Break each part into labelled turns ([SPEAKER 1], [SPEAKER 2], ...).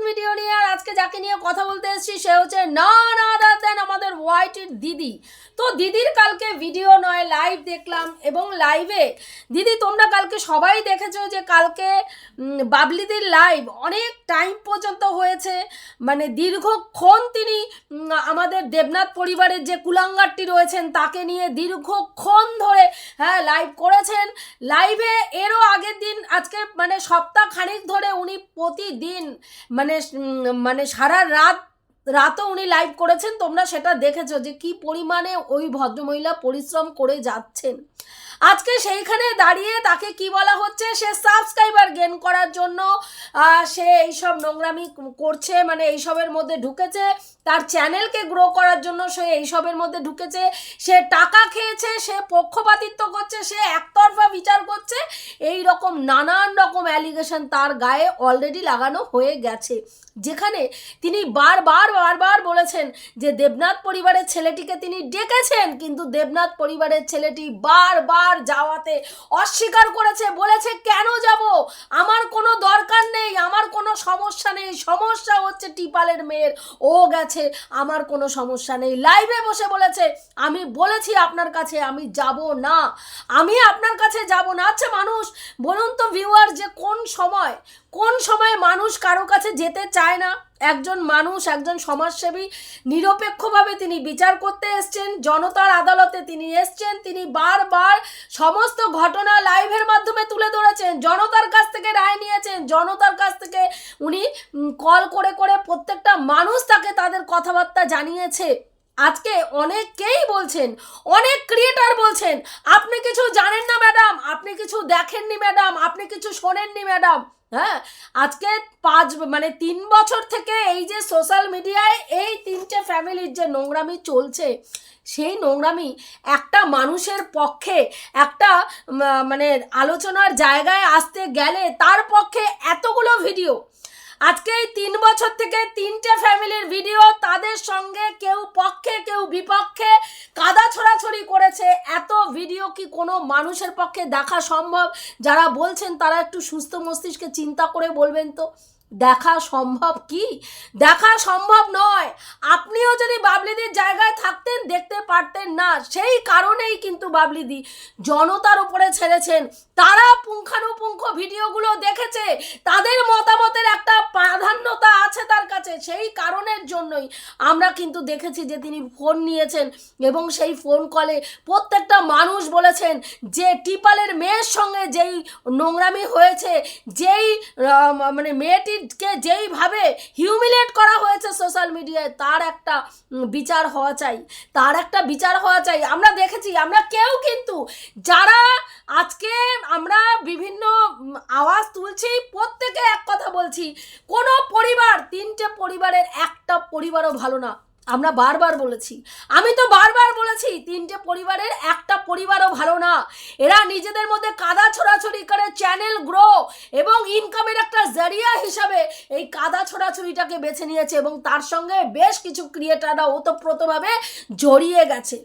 [SPEAKER 1] নতুন ভিডিও নিয়ে আজকে যাকে নিয়ে কথা বলতে এসেছি সে হচ্ছে না না দেন আমাদের হোয়াইটের দিদি। তো দিদির কালকে ভিডিও নয় লাইভ দেখলাম এবং লাইভে দিদি তোমরা কালকে সবাই দেখেছ যে কালকে বাবলিদির লাইভ অনেক টাইম পর্যন্ত হয়েছে। মানে দীর্ঘক্ষণ তিনি আমাদের দেবনাথ পরিবারের যে কুলাঙ্গারটি রয়েছেন তাকে নিয়ে দীর্ঘক্ষণ ধরে হ্যাঁ লাইভ করেছেন। লাইভে এরও আগের দিন আজকে মানে সপ্তাহ খানিক ধরে উনি প্রতিদিন মানে উম, মানে সারা রাত, রাতও উনি লাইভ করেছেন, তোমরা সেটা দেখেছ যে কি পরিমাণে ওই ভদ্রমহিলা পরিশ্রম করে যাচ্ছেন। আজকে সেইখানে দাঁড়িয়ে তাকে কি বলা হচ্ছে? সে সাবস্ক্রাইবার গেন করার জন্য সে এইসব নোংরামি করছে মানে এইসবের মধ্যে ঢুকেছে। তার চ্যানেলকে গ্রো করার জন্য সে এইসবের মধ্যে ঢুকেছে। সে টাকা খেয়েছে, সে পক্ষপাতিত্ব করছে, সে একতরফা বিচার করছে। এই রকম নানান রকম অ্যালিগেশন তার গায়ে অলরেডি লাগানো হয়ে গেছে। যেখানে তিনি বারবার বারবার বলেছেন যে দেবনাথ পরিবারের ছেলেটিকে তিনি ডেকেছেন, কিন্তু দেবনাথ পরিবারের ছেলেটি বারবার যাওয়াতে অস্বীকার করেছে, বলেছে, কেন যাব? আমার কোনো দরকার নেই, আমার কোনো সমস্যা নেই, সমস্যা হচ্ছে টিপালের মেয়ের। ও গেছে, আমার কোনো সমস্যা নেই। লাইভে বসে বলেছে, আমি বলেছি আপনার কাছে, আমি যাব না। আমি আপনার কাছে যাব না। আচ্ছা মানুষ, বলুন তো ভিউয়ার যে কোন সময় কোন সময় মানুষ কারও কাছে যেতে চায় না? একজন মানুষ, একজন সমাজসেবী নিরপেক্ষভাবে তিনি বিচার করতে এসছেন, জনতার আদালতে তিনি এসছেন, তিনি বারবার সমস্ত ঘটনা লাইভের মাধ্যমে তুলে ধরেছেন, জনতার কাছ থেকে রায় নিয়েছেন, জনতার কাছ থেকে উনি কল করে করে প্রত্যেকটা মানুষ তাকে তাদের কথাবার্তা জানিয়েছে। আজকে অনেকেই বলছেন, অনেক ক্রিয়েটার বলছেন, আপনি কিছু জানেন না ম্যাডাম আপনি কিছু দেখেননি ম্যাডাম আপনি কিছু শোনেননি ম্যাডাম হ্যাঁ আজকে পাঁচ মানে তিন বছর থেকে এই যে সোশ্যাল মিডিয়ায় এই তিনটে ফ্যামিলির যে নোংরামি চলছে, সেই নোংরামি একটা মানুষের পক্ষে একটা মানে আলোচনার জায়গায় আসতে গেলে তার পক্ষে এতগুলো ভিডিও আজকে এই তিন বছর থেকে তিনটে ফ্যামিলির ভিডিও তাদের সঙ্গে, কেউ পক্ষে, কেউ বিপক্ষে কাদা ছড়াছড়ি করেছে। এত ভিডিও কি কোনো মানুষের পক্ষে দেখা সম্ভব? যারা বলছেন তারা একটু সুস্থ মস্তিষ্কে চিন্তা করে বলবেন তো। দেখা সম্ভব কি? দেখা সম্ভব নয়। আপনিও যদি বাবলিদির জায়গায় থাকতেন, দেখতে পারতেন না। সেই কারণেই কিন্তু বাবলিদি জনতার উপরে ছেড়েছেন। তারা পুঙ্খানুপুঙ্খ ভিডিওগুলো দেখেছে। তাদের মতামতের একটা প্রাধান্যতা আছে তার কাছে। সেই কারণের জন্যই আমরা কিন্তু দেখেছি যে তিনি ফোন নিয়েছেন এবং সেই ফোন কলে প্রত্যেকটা মানুষ বলেছেন যে টিপালের মেয়ের সঙ্গে যেই নোংরামি হয়েছে, যেই মানে মানে মেয়েটিকে যেইভাবে হিউমিলেট করা হয়েছে সোশ্যাল মিডিয়ায় তার একটা বিচার হওয়া চাই। তার একটা বিচার হওয়া চাই। আমরা দেখেছি, আমরা কেউ কিন্তু যারা আজকে আমরা বিভিন্ন আওয়াজ তুলছি, প্রত্যেকে এক কথা বলছি, কোনো পরিবার, তিনটে পরিবারের একটা পরিবারও ভালো না। আমরা বারবার বলেছি। আমি তো বারবার বলেছি, তিনটে পরিবারের একটা পরিবারও ভালো না। এরা নিজেদের মধ্যে কাদা ছোড়াছড়ি করে চ্যানেল গ্রো এবং ইনকামের একটা জারিয়া হিসাবে এই কাদা ছোড়াছড়িটাকে বেছে নিয়েছে এবং তার সঙ্গে বেশ কিছু ক্রিয়েটাররা ওতপ্রোতভাবে জড়িয়ে গেছে।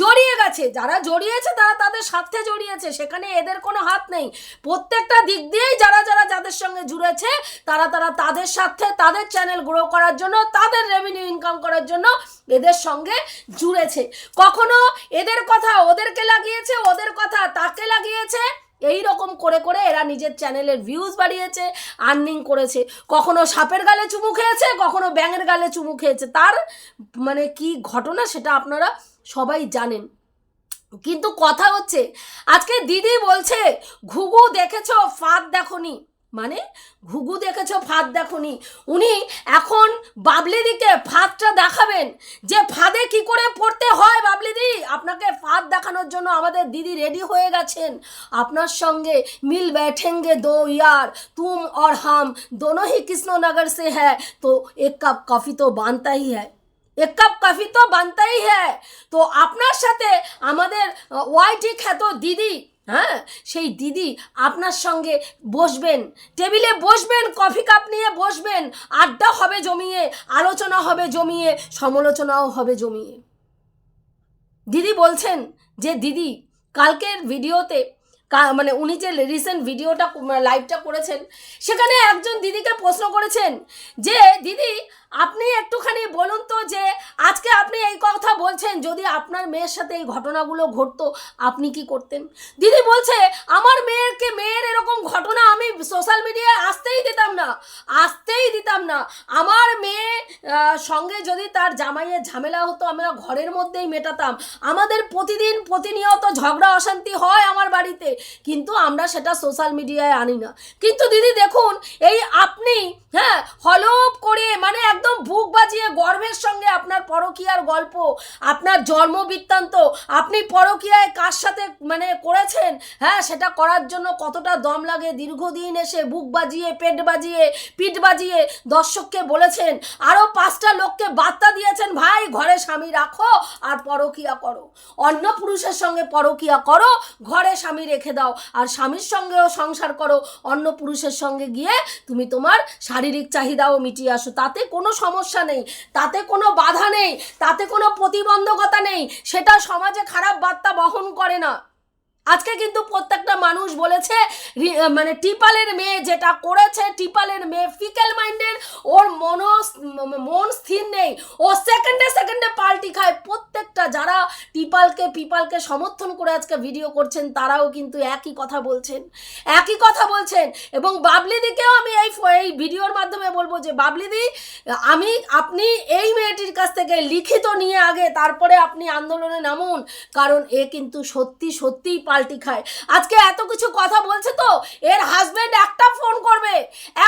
[SPEAKER 1] জড়িয়ে গেছে। যারা জড়িয়েছে, তারা তাদের স্বার্থে জড়িয়েছে। সেখানে এদের কোনো হাত নেই। প্রত্যেকটা দিক দিয়েই যারা যারা যাদের সঙ্গে জুড়েছে, তারা তারা তাদের স্বার্থে, তাদের চ্যানেল গ্রো করার জন্য, তাদের রেভিনিউ ইনকাম করার জন্য এদের সঙ্গে জুড়েছে। কখনো এদের কথা ওদেরকে লাগিয়েছে, ওদের কথা তাকে লাগিয়েছে? এই রকম করে করে এরা নিজের চ্যানেলের ভিউজ বাড়িয়েছে আর্নিং করেছে। কখনো সাপের গালে চুমু খেয়েছে, কখনো ব্যাঙের গালে চুমু খেয়েছে। তার মানে কি ঘটনা সেটা আপনারা সবাই জানেন। কিন্তু কথা হচ্ছে, আজকে দিদি বলছে, ঘুঘু দেখেছ? ফাঁদ দেখনি। মানে ঘুঘু দেখেছ, ফাঁদ দেখুনি। উনি এখন বাবলিদিকে ফাঁদটা দেখাবেন। যে ফাঁদে কি করে পড়তে হয় বাবলিদি? আপনাকে ফাঁদ দেখানোর জন্য আমাদের দিদি রেডি হয়ে গেছেন। আপনার সঙ্গে মিল ব্যাঠেঙ্গে দো ইয়ার, তুম আর হাম, দোনো হি কৃষ্ণনগর সে হ্যাঁ তো এক কাপ কফি তো বানতাই হ্যাঁ এক কাপ কফি তো বানতাই হ্যাঁ তো আপনার সাথে আমাদের ওয়াইটি খ্যাত দিদি হ্যাঁ? সেই দিদি আপনার সঙ্গে বসবেন, টেবিলে বসবেন, কফি কাপ নিয়ে বসবেন, আড্ডা হবে জমিয়ে, আলোচনা হবে জমিয়ে, সমালোচনাও হবে জমিয়ে। দিদি বলছেন যে, দিদি, কালকের ভিডিওতে মানে উনি যে রিসেন্ট ভিডিওটা লাইভটা করেছেন, সেখানে একজন দিদিকে প্রশ্ন করেছেন যে, দিদি, আপনি একটুখানি বলুন তো যে, আজকে আপনি এই কথা বলছেন, যদি আপনার মেয়ের সাথে এই ঘটনাগুলো ঘটতো, আপনি কি করতেন? দিদি বলছে, আমার মেয়েরকে মেয়ের এরকম ঘটনা আমি সোশ্যাল মিডিয়ায় আসতেই দিতাম না, আসতেই দিতাম না। আমার মেয়ে সঙ্গে যদি তার জামাইয়ের ঝামেলা হতো, আমরা ঘরের মধ্যেই মেটাতাম। আমাদের প্রতিদিন প্রতিনিয়ত ঝগড়া, অশান্তি হয় আমার বাড়িতে। কিন্তু আমরা সেটা সোশ্যাল মিডিয়ায় আনি না। কিন্তু দিদি দেখুন এই আপনি হ্যাঁ হলপ করে মানে একদম বুক বাজিয়ে গর্বের সঙ্গে আপনার পরকীয়ার গল্প, আপনার জন্ম বৃত্তান্ত, আপনি পরকীয়ায় কার সাথে মানে করেছেন? হ্যাঁ সেটা করার জন্য কতটা দম লাগে? দীর্ঘদিন এসে বুক বাজিয়ে, পেট বাজিয়ে, পিঠ বাজিয়ে দর্শককে বলেছেন আরও পাঁচটা লোককে বার্তা দিয়েছেন, ভাই, ঘরে স্বামী রাখো আর পরকীয়া করো। অন্য পুরুষের সঙ্গে পরকীয়া করো, ঘরে স্বামী রেখে দাও। আর স্বামীর সঙ্গেও সংসার করো। অন্য পুরুষের সঙ্গে গিয়ে তুমি তোমার শারীরিক চাহিদাও মিটিয়ে আসো। তাতে কোনো সমস্যা নেই, তাতে কোনো বাধা নেই, তাতে কোনো প্রতিবন্ধকতা নেই, সেটা সমাজে খারাপ বার্তা বহন করে না। আজকে কিন্তু প্রত্যেকটা মানুষ বলেছে মানে টিপালের মেয়ে যেটা করেছে, টিপালের মেয়ে ফিকেল মাইন্ডের, ওর মন মন স্থির নেই। ও সেকেন্ডে সেকেন্ডে পাল্টি খায়। প্রত্যেকটা যারা টিপালকে, পিপালকে সমর্থন করে আজকে ভিডিও করছেন, তারাও কিন্তু একই কথা বলছেন। একই কথা বলছেন। এবং বাবলিদিকেও আমি এই এই ভিডিওর মাধ্যমে বলব যে, বাবলিদি, আমি, আপনি এই মেয়েটির কাছ থেকে লিখিত নিয়ে আগে, তারপরে আপনি আন্দোলনে নামুন। কারণ এ কিন্তু সত্যি, সত্যিই পাল্টি খায়। আজকে এত কিছু কথা বলছে তো, এর হাজবেন্ড একটা ফোন করবে,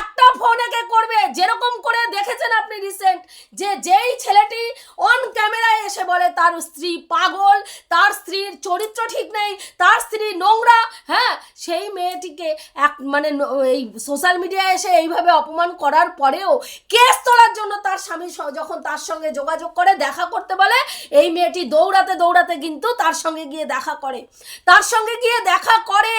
[SPEAKER 1] একটা ফোন একে করবে, যেরকম করে দেখেছেন আপনি রিসেন্ট যে যেই ছেলেটি অন ক্যামেরায় এসে বলে তার স্ত্রী পাগল তার স্ত্রীর চরিত্র ঠিক নেই তার স্ত্রী নোংরা হ্যাঁ সেই মেয়েটিকে এক মানে এই সোশ্যাল মিডিয়ায় এসে এইভাবে অপমান করার পরেও কেস তোলার জন্য তার স্বামী যখন তার সঙ্গে যোগাযোগ করে, দেখা করতে বলে, এই মেয়েটি দৌড়াতে দৌড়াতে কিন্তু তার সঙ্গে গিয়ে দেখা করে। তার সঙ্গে গিয়ে দেখা করে,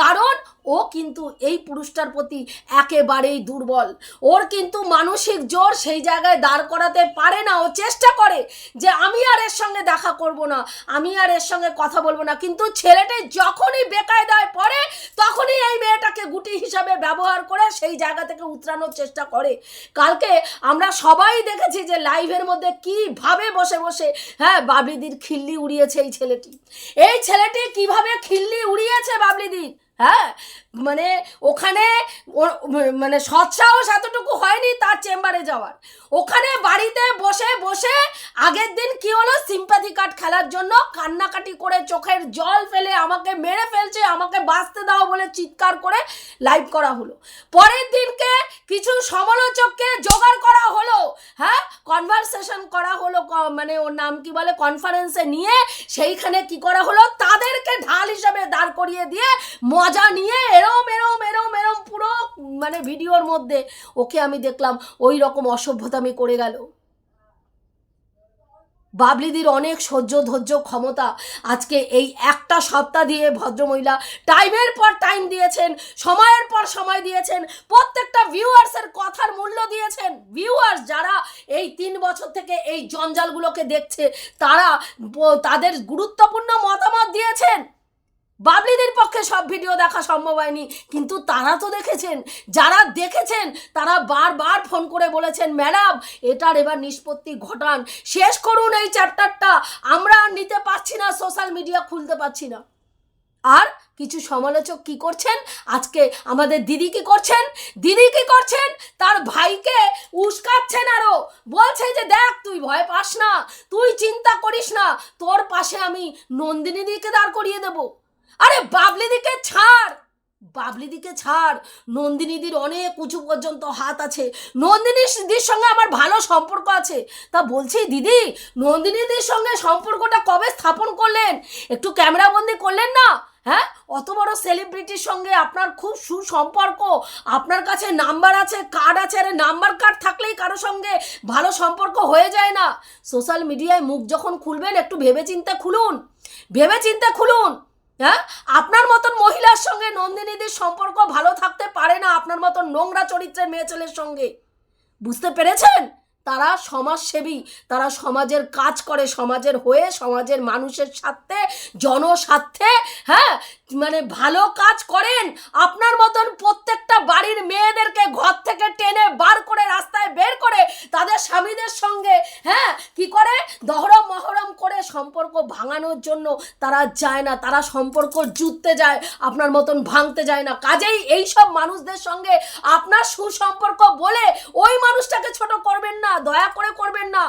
[SPEAKER 1] কারণ ও কিন্তু এই পুরুষটার প্রতি একেবারেই দুর্বল। ওর কিন্তু মানসিক জোর সেই জায়গায় দাঁড় করাতে পারে না। ও চেষ্টা করে যে আমি আর এর সঙ্গে দেখা করব না, আমি আর এর সঙ্গে কথা বলব না। কিন্তু ছেলেটি যখনই বেকায়দায় পড়ে, তখনই এই মেয়েটাকে গুটি হিসাবে ব্যবহার করে সেই জায়গা থেকে উতরানোর চেষ্টা করে। কালকে আমরা সবাই দেখেছি যে লাইভের মধ্যে কীভাবে বসে বসে হ্যাঁ বাবলিদির খিল্লি উড়িয়েছে এই ছেলেটি। এই ছেলেটি কীভাবে খিল্লি উড়িয়েছে বাবলিদির Ha! মানে ওখানে মানে সৎসাহস এতটুকু হয়নি তার চেম্বারে যাওয়ার। ওখানে বাড়িতে বসে বসে আগের দিন কি হলো? সিম্প্যাথি কার্ড খেলার জন্য কান্নাকাটি করে চোখের জল ফেলে আমাকে মেরে ফেলছে, আমাকে বাঁচতে দাও বলে চিৎকার করে লাইভ করা হলো। পরের দিনকে কিছু সমালোচককে জোগাড় করা হলো হ্যাঁ? কনভারসেশন করা হলো মানে ওর নাম কি বলে? কনফারেন্সে নিয়ে সেইখানে কি করা হলো? তাদেরকে ঢাল হিসাবে দাঁড় করিয়ে দিয়ে মজা নিয়ে এরম এরম এরম এরম পুরো মানে ভিডিওর মধ্যে ওকে আমি দেখলাম, ওই রকম অসভ্যতামি করে গেল। বাবলিদির অনেক সহ্য ধৈর্য ক্ষমতা আজকে এই একটা সপ্তাহ দিয়ে ভদ্রমহিলা টাইমের পর টাইম দিয়েছেন, সময়ের পর সময় দিয়েছেন, প্রত্যেকটা ভিউয়ার্সের কথার মূল্য দিয়েছেন। ভিউয়ার্স যারা এই তিন বছর থেকে এই জঞ্জালগুলোকে দেখছে, তারা তাদের গুরুত্বপূর্ণ মতামত দিয়েছেন। বাবলিদের পক্ষে সব ভিডিও দেখা সম্ভব হয়নি। কিন্তু তারা তো দেখেছেন, যারা দেখেছেন, তারা বারবার ফোন করে বলেছেন, ম্যাডাম, এটার এবার নিষ্পত্তি ঘটান। শেষ করুন এই চ্যাপ্টারটা। আমরা নিতে পারছি না, সোশ্যাল মিডিয়া খুলতে পারছি না। আর কিছু সমালোচক কি করছেন? আজকে আমাদের দিদি কি করছেন? দিদি কি করছেন? তার ভাইকে উস্কাচ্ছেন আরও। বলছে যে, দেখ, তুই ভয় পাস না। তুই চিন্তা করিস না। তোর পাশে আমি নন্দিনী দিকে দাঁড় করিয়ে দেবো। আরে বাবলি দিকে ছাড়! বাবলি দিকে ছাড়! নন্দিনীদির অনেক উঁচু পর্যন্ত হাত আছে। নন্দিনী নন্দিনীদির সঙ্গে আমার ভালো সম্পর্ক আছে। তা বলছি, দিদি, নন্দিনীদির সঙ্গে সম্পর্কটা কবে স্থাপন করলেন? একটু ক্যামেরাবন্দি করলেন না? হ্যাঁ? অত বড় সেলিব্রিটির সঙ্গে আপনার খুব সুসম্পর্ক। আপনার কাছে নাম্বার আছে কার্ড আছে, আরে নাম্বার কার্ড থাকলেই কারও সঙ্গে ভালো সম্পর্ক হয়ে যায় না। সোশ্যাল মিডিয়ায় মুখ যখন খুলবেন, একটু ভেবে ভেবেচিন্তে খুলুন। ভেবে ভেবেচিন্তে খুলুন। হ্যাঁ? আপনার মতন মহিলার সঙ্গে নন্দিনীদের সম্পর্ক ভালো থাকতে পারে না আপনার মতন নোংরা চরিত্রের মেয়ে ছেলের সঙ্গে। বুঝতে পেরেছেন? তারা সমাজসেবী, তারা সমাজের কাজ করে, সমাজের হয়ে, সমাজের মানুষের স্বার্থে, জনস্বার্থে হ্যাঁ? মানে ভালো কাজ করেন, আপনার মতন প্রত্যেকটা বাড়ির মেয়েদেরকে ঘর থেকে টেনে বার করে রাস্তায় বের করে তাদের স্বামীদের সঙ্গে হ্যাঁ কি করে? দহরম মহরম করে সম্পর্ক ভাঙানোর জন্য তারা যায় না, তারা সম্পর্ক জুততে যায়, আপনার মতন ভাঙতে যায় না। কাজেই এই সব মানুষদের সঙ্গে আপনার সুসম্পর্ক বলে ওই মানুষটাকে ছোট করবেন না, দয়া করে করবেন না।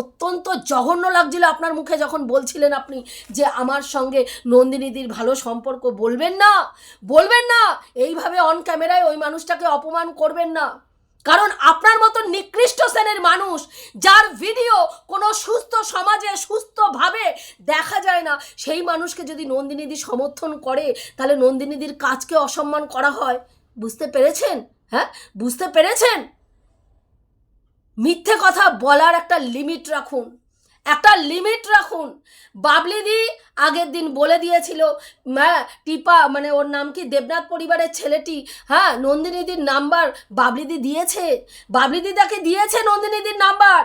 [SPEAKER 1] অত্যন্ত জঘন্য লাগছিল আপনার মুখে যখন বলছিলেন আপনি যে আমার সঙ্গে নন্দিনীদির ভালো সম্পর্ক বলবেন না বলবেন না, এইভাবে অন ক্যামেরায় ওই মানুষটাকে অপমান করবেন না। কারণ আপনার মতো নিকৃষ্ট শ্রেণির মানুষ, যার ভিডিও কোনো সুস্থ সমাজে সুস্থভাবে দেখা যায় না, সেই মানুষকে যদি নন্দিনীদি সমর্থন করে, তাহলে নন্দিনীদির কাজকে অসম্মান করা হয়। বুঝতে পেরেছেন? হ্যাঁ? বুঝতে পেরেছেন? মিথ্যে কথা বলার একটা লিমিট রাখুন। একটা লিমিট রাখুন। বাবলিদি আগের দিন বলে দিয়েছিল হ্যাঁ টিপা মানে ওর নাম কি দেবনাথ পরিবারের ছেলেটি? হ্যাঁ নন্দিনীদির নাম্বার বাবলিদি দিয়েছে। বাবলিদি তাকে দিয়েছে নন্দিনীদির নাম্বার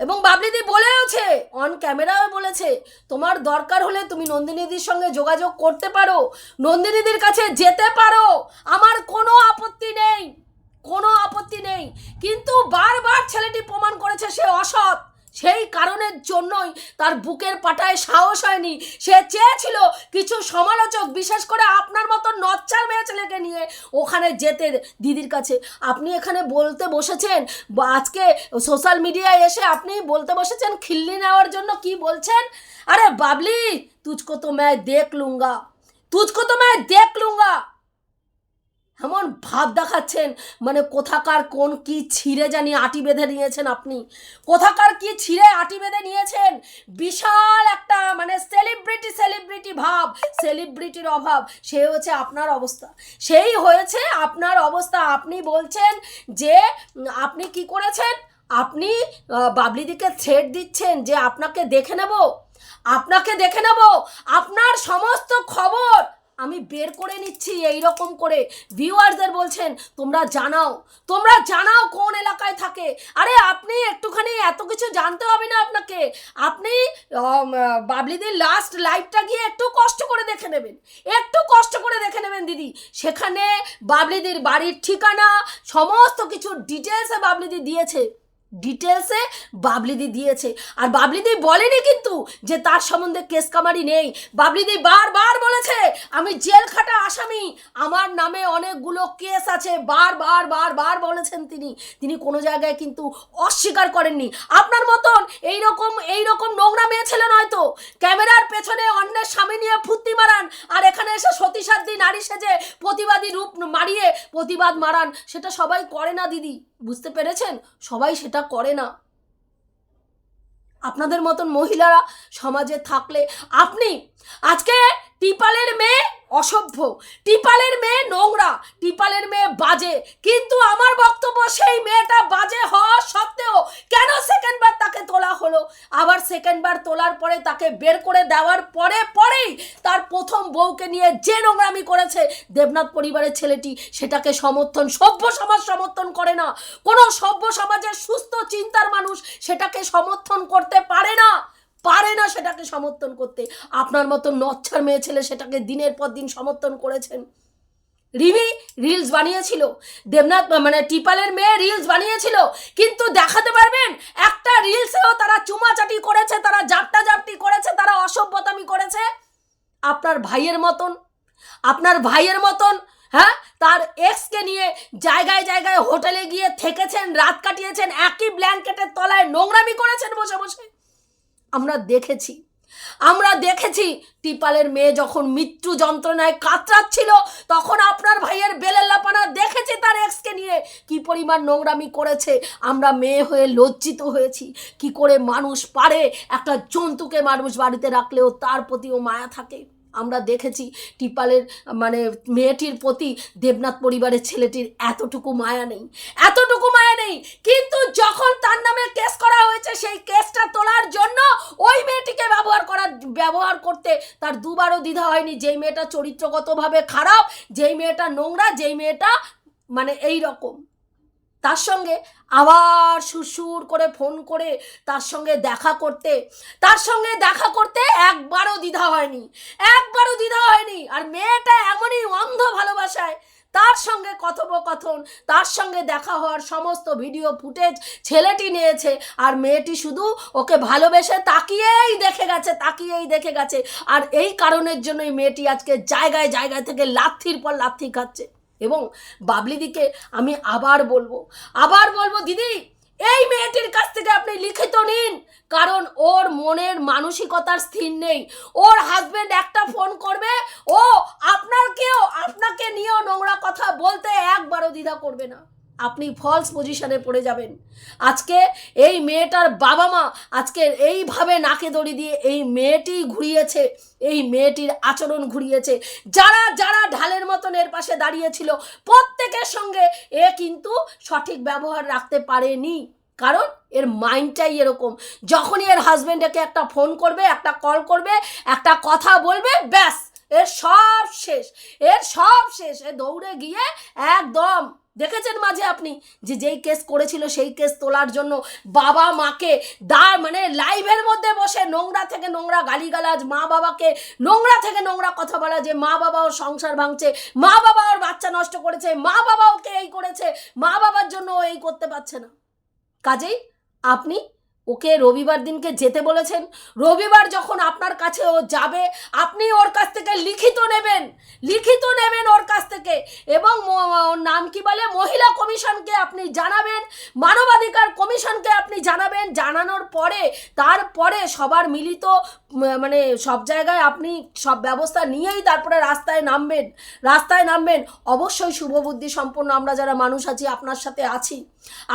[SPEAKER 1] এবং বাবলিদি বলেওছে অন ক্যামেরাও বলেছে, তোমার দরকার হলে তুমি নন্দিনীদির সঙ্গে যোগাযোগ করতে পারো। নন্দিনীদির কাছে যেতে পারো। আমার কোনো আপত্তি নেই। কোনো আপত্তি নেই। কিন্তু বারবার ছেলেটি প্রমাণ করেছে সে অসৎ। সেই কারণের জন্যই তার বুকের পাটায় সাহস হয়নি। সে চেয়েছিল কিছু সমালোচক, বিশেষ করে আপনার মতো নচ্চার মেয়ে ছেলেকে নিয়ে ওখানে যেতে দিদির কাছে। আপনি এখানে বলতে বসেছেন? আজকে সোশ্যাল মিডিয়ায় এসে আপনি বলতে বসেছেন খিল্লি নেওয়ার জন্য কি বলছেন? আরে বাবলি তুঝকো তো मैं দেখ লুঙ্গা। তুঝকো তো मैं দেখ লুঙ্গা। এমন ভাব দেখাচ্ছেন মানে কোথাকার কোন কি ছিঁড়ে জানি আটি বেঁধে নিয়েছেন আপনি। কোথাকার কি ছিঁড়ে আটি বেঁধে নিয়েছেন? বিশাল একটা মানে সেলিব্রিটি সেলিব্রিটি ভাব সেলিব্রিটির অভাব। সে হচ্ছে আপনার অবস্থা। সেই হয়েছে আপনার অবস্থা। আপনি বলছেন যে, আপনি কি করেছেন? আপনি বাবলিদিকে থ্রেট দিচ্ছেন যে আপনাকে দেখে নেব। আপনাকে দেখে নেব। আপনার সমস্ত খবর আমি বের করে নিচ্ছি এই রকম করে। ভিউয়ারদের বলছেন, তোমরা জানাও তোমরা জানাও কোন এলাকায় থাকে। আরে, আপনি একটুখানি এত কিছু জানতে হবে না আপনাকে। আপনি বাবলিদির লাস্ট লাইভটা গিয়ে একটু কষ্ট করে দেখে নেবেন। একটু কষ্ট করে দেখে নেবেন, দিদি। সেখানে বাবলিদির বাড়ির ঠিকানা, সমস্ত কিছু ডিটেলসে বাবলিদি দিয়েছে। ডিটেলসে বাবলিদি দিয়েছে। আর বাবলিদি বলেনি কিন্তু যে তার সম্বন্ধে কেস কামারি নেই। বাবলিদি বারবার বলেছে, আমি জেল খাটা আসামি। আমার নামে অনেকগুলো কেস আছে। বারবার বারবার বলেছেন তিনি। তিনি কোনো জায়গায় কিন্তু অস্বীকার করেননি। আপনার মতন এই রকম এই রকম নোংরা মেয়ে ছেলে নয় তো। ক্যামেরার পেছনে অন্যের স্বামী নিয়ে ফুর্তি মারান। আর এখানে এসে সতীসাধ্যী নারী সেজে প্রতিবাদী রূপ মারিয়ে প্রতিবাদ মারান, সেটা সবাই করে না, দিদি। বুঝতে পেরেছেন? সবাই সেটা করে না। আপনাদের মতন মহিলারা সমাজে থাকলে আপনি আজকে টিপালের মেয়ে অসভ্য, টিপালের মেয়ে নোংরা, টিপালের মেয়ে বাজে। কিন্তু আমার বক্তব্য সেই মেয়েটা বাজে হওয়া সত্ত্বেও কেন সেকেন্ডবার তাকে তোলা হলো? আবার সেকেন্ডবার তোলার পরে তাকে বের করে দেওয়ার পরে পরেই তার প্রথম বউকে নিয়ে যে নোংরামি করেছে দেবনাথ পরিবারের ছেলেটি, সেটাকে সমর্থন, সভ্য সমাজ সমর্থন করে না। কোনো সভ্য সমাজের সুস্থ, চিন্তার মানুষ সেটাকে সমর্থন করতে পারে না। পারে না সেটাকে সমর্থন করতে। আপনার মতো নচ্ছার মেয়ে ছেলে সেটাকে দিনের পর দিন সমর্থন করেছেন। রিমি রিলস বানিয়েছিল। দেবনাথ মানে টিপালের মেয়ে রিলস বানিয়েছিল। কিন্তু দেখাতে পারবেন, একটা রিলসেও তারা চুমাচাটি করেছে, তারা জাপটা জাপটি করেছে, তারা অসভ্যতামি করেছে। আপনার ভাইয়ের মতন, আপনার ভাইয়ের মতন হ্যাঁ? তার এক্সকে নিয়ে জায়গায় জায়গায় হোটেলে গিয়ে থেকেছেন, রাত কাটিয়েছেন, একই ব্ল্যাঙ্কেটের তলায় নোংরামি করেছেন বসে বসে। আমরা দেখেছি। আমরা দেখেছি টিপালের মেয়ে যখন মৃত্যু যন্ত্রণায় কাতরাচ্ছিল, তখন আপনার ভাইয়ের বেলের লাপানা দেখেছি তার এক্সকে নিয়ে। কি পরিমাণ নোংরামি করেছে। আমরা মেয়ে হয়ে লজ্জিত হয়েছি। কি করে মানুষ পারে একটা জন্তুকে মানুষ বাড়িতে রাখলেও তার প্রতিও মায়া থাকে। আমরা দেখেছি টিপালের মানে মেয়েটির প্রতি দেবনাথ পরিবারের ছেলেটির এতটুকু মায়া নেই, এতটুকু মায়া নেই। কিন্তু যখন তার নামে কেস করা হয়েছে, সেই কেসটা তোলার জন্য ওই মেয়েটিকে ব্যবহার করার ব্যবহার করতে তার দুবারও দ্বিধা হয়নি। যেই মেয়েটা চরিত্রগতভাবে খারাপ, যেই মেয়েটা নোংরা, যেই মেয়েটা মানে এই রকম তার সঙ্গে আবার সুরসুর করে ফোন করে তার সঙ্গে দেখা করতে, তার সঙ্গে দেখা করতে একবারও দ্বিধা হয়নি, একবারও দ্বিধা হয়নি। আর মেয়েটা এমনই অন্ধ ভালোবাসায় তার সঙ্গে কথোপকথন, তার সঙ্গে দেখা হওয়ার সমস্ত ভিডিও ফুটেজ ছেলেটি নিয়েছে। আর মেয়েটি শুধু ওকে ভালোবেসে তাকিয়েই দেখে গেছে, তাকিয়েই দেখে গেছে। আর এই কারণের জন্যই মেয়েটি আজকে জায়গায় জায়গায় থেকে লাথির পর লাথি খাচ্ছে। এবং বাবলি দিকে আমি আবার বলব আবার বলব, দিদি, এই মেয়েটির কাছ থেকে আপনি লিখিত নিন, কারণ ওর মনের মানসিকতার স্থির নেই। ওর হাজবেন্ড একটা ফোন করবে, ও আপনার কেউ আপনাকে নিয়েও নোংরা কথা বলতে একবারও দ্বিধা করবে না। আপনি ফলস পজিশনে পড়ে যাবেন। আজকে এই মেয়েটার বাবা মা আজকে এইভাবে নাকে দড়ি দিয়ে এই মেয়েটি ঘুরিয়েছে, এই মেয়েটির আচরণ ঘুরিয়েছে। যারা যারা ঢালের মতন এর পাশে দাঁড়িয়েছিল প্রত্যেকের সঙ্গে এ কিন্তু সঠিক ব্যবহার রাখতে পারেনি। কারণ এর মাইন্ডটাই এরকম। যখনই এর হাজবেন্ডকে একটা ফোন করবে, একটা কল করবে, একটা কথা বলবে, ব্যাস, এর সব শেষ। এর সব শেষ। এ দৌড়ে গিয়ে একদম দেখেছেন মাঝে আপনি? যে যেই কেস করেছিল সেই কেস তোলার জন্য বাবা মাকে দা মানে লাইভের মধ্যে বসে নোংরা থেকে নোংরা গালিগালাজ, মা বাবাকে নোংরা থেকে নোংরা কথা বলা যে মা বাবা ওর সংসার ভাঙছে, মা বাবা ওর বাচ্চা নষ্ট করেছে, মা বাবা ওকে এই করেছে, মা বাবার জন্য ও এই করতে পারছে না। কাজেই আপনি ওকে রবিবার দিনকে যেতে বলেছেন। রবিবার যখন আপনার কাছে ও যাবে, আপনি ওর কাছ থেকে লিখিত নেবেন লিখিত নেবেন ওর কাছ থেকে এবং ওর নাম কি বলে? মহিলা কমিশনকে আপনি জানাবেন, মানবাধিকার কমিশনকে আপনি জানাবেন। জানানোর পরে, তারপরে সবার মিলিত মানে সব জায়গায় আপনি সব ব্যবস্থা নিয়েই তারপরে রাস্তায় নামবেন রাস্তায় নামবেন। অবশ্যই শুভবুদ্ধি সম্পন্ন আমরা যারা মানুষ আছি, আপনার সাথে আছি,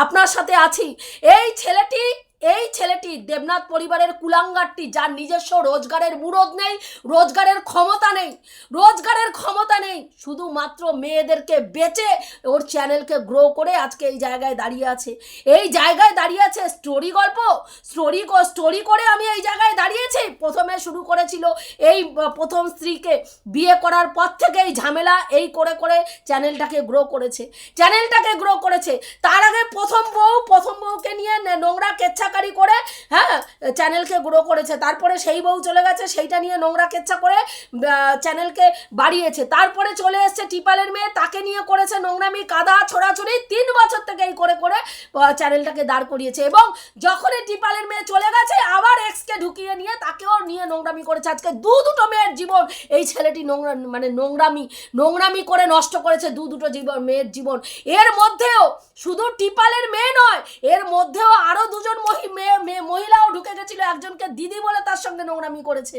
[SPEAKER 1] আপনার সাথে আছি। এই ছেলেটি এই ছেলেটি দেবনাথ পরিবারের কুলাঙ্গারটি, যার নিজস্ব রোজগারের মুরদ নেই, রোজগারের ক্ষমতা নেই, রোজগারের ক্ষমতা নেই। শুধুমাত্র মেয়েদেরকে বেচে ওর চ্যানেলকে গ্রো করে আজকে এই জায়গায় দাঁড়িয়ে আছে। এই জায়গায় দাঁড়িয়ে আছে স্টোরি গল্প। স্টোরি স্টোরি করে আমি এই জায়গায় দাঁড়িয়েছি। প্রথমে শুরু করেছিল এই প্রথম স্ত্রীকে। বিয়ে করার পর থেকে এই ঝামেলা এই করে করে চ্যানেলটাকে গ্রো করেছে। চ্যানেলটাকে গ্রো করেছে। তার আগে প্রথম বউ, প্রথম বউকে নিয়ে নোংরা নোংরা কেচ্ছাকারি করে হ্যাঁ চ্যানেলকে গ্রো করেছে। তারপরে সেই বউ চলে গেছে, সেইটা নিয়ে নোংরা কেচ্ছা করে চ্যানেলকে বাড়িয়েছে। তারপরে চলে এসছে টিপালের মেয়ে, তাকে নিয়ে করেছে নোংরামি, কাদা, ছোড়াছড়ি, তিন বছর থেকে এই করে করে চ্যানেলটাকে দাঁড় করিয়েছে। এবং যখনই টিপালের মেয়ে চলে গেছে, আবার এক্সকে ঢুকিয়ে নিয়ে তাকেও নিয়ে নোংরামি করেছে। আজকে দু দুটো মেয়ের জীবন এই ছেলেটি নোংরা মানে নোংরামি নোংরামি করে নষ্ট করেছে দু দুটো জীবন মেয়ের জীবন। এর মধ্যেও শুধু টিপালের মেয়ে নয় এর মধ্যেও আরও দুজন মহিলাও ঢুকে গেছিল। একজনকে দিদি বলে তার সঙ্গে নোংরামি করেছে।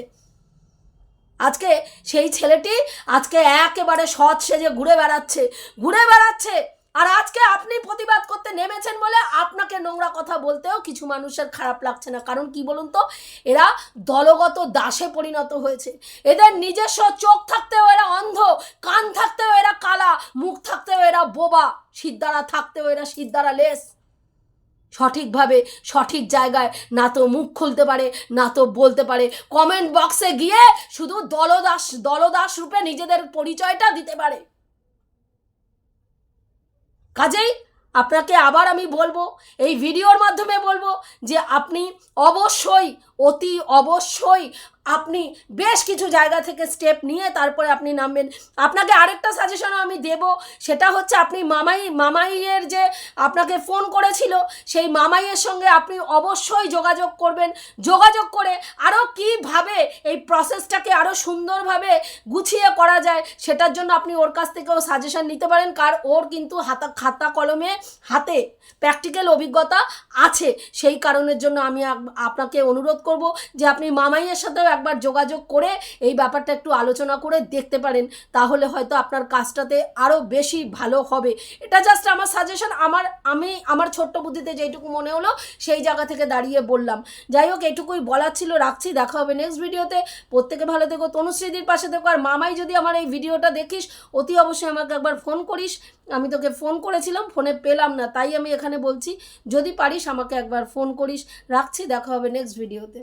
[SPEAKER 1] আজকে সেই ছেলেটি আজকে একেবারে সৎ সেজে ঘুরে বেড়াচ্ছে। ঘুরে বেড়াচ্ছে। আর আজকে আপনি প্রতিবাদ করতে নেমেছেন বলে আপনাকে নোংরা কথা বলতেও কিছু মানুষের খারাপ লাগছে না। কারণ কি বলুন তো? এরা দলগত দাসে পরিণত হয়েছে। এদের নিজস্ব চোখ থাকতেও এরা অন্ধ। কান থাকতেও এরা কালা। মুখ থাকতেও এরা বোবা। সিদ্ধারা থাকতেও এরা সিদ্ধারা লেস। সঠিকভাবে, সঠিক জায়গায় না তো মুখ খুলতে পারে, না তো বলতে পারে। কমেন্ট বক্সে গিয়ে শুধু দলদাস দলদাস রূপে নিজেদের পরিচয়টা দিতে পারে। কাজেই আপনাকে আবার আমি বলব, এই ভিডিওর মাধ্যমে বলব যে আপনি অবশ্যই অতি অবশ্যই আপনি বেশ কিছু জায়গা থেকে স্টেপ নিয়ে তারপরে আপনি নামবেন। আপনাকে আরেকটা সাজেশন আমি দেব, সেটা হচ্ছে আপনি মামাই, মামাইয়ের যে আপনাকে ফোন করেছিল, সেই মামাইয়ের সঙ্গে আপনি অবশ্যই যোগাযোগ করবেন। যোগাযোগ করে আরও কীভাবে এই প্রসেসটাকে আরও সুন্দরভাবে গুছিয়ে করা যায়, সেটার জন্য আপনি ওর কাছ থেকেও সাজেশন নিতে পারেন, কার ওর কিন্তু হাতা, খাতা কলমে, হাতে প্র্যাকটিক্যাল অভিজ্ঞতা আছে। সেই কারণের জন্য আমি আপনাকে অনুরোধ করব যে আপনি মামাইয়ের সাথেও একবার যোগাযোগ করে এই ব্যাপারটা একটু আলোচনা করে দেখতে পারেন, তাহলে হয়তো আপনার কাজটাতে আরও বেশি ভালো হবে। এটা জাস্ট আমার সাজেশন আমার, আমি আমার ছোট্ট বুদ্ধিতে যেইটুকু মনে হলো সেই জায়গা থেকে দাঁড়িয়ে বললাম। যাই হোক, এটুকুই বলার ছিল, রাখছি, দেখা হবে নেক্সট ভিডিওতে প্রত্যেকে ভালো থেকো, তনুশ্রীদির পাশে থেকো, আর মামাই যদি আমার এই ভিডিওটা দেখিস, অতি অবশ্যই আমাকে একবার ফোন করিস। আমি তোকে ফোন করেছিলাম ফোনে পেলাম না, তাই আমি এখানে বলছি, যদি পারিস আমাকে একবার ফোন করিস, রাখছি, দেখা হবে নেক্সট ভিডিওতে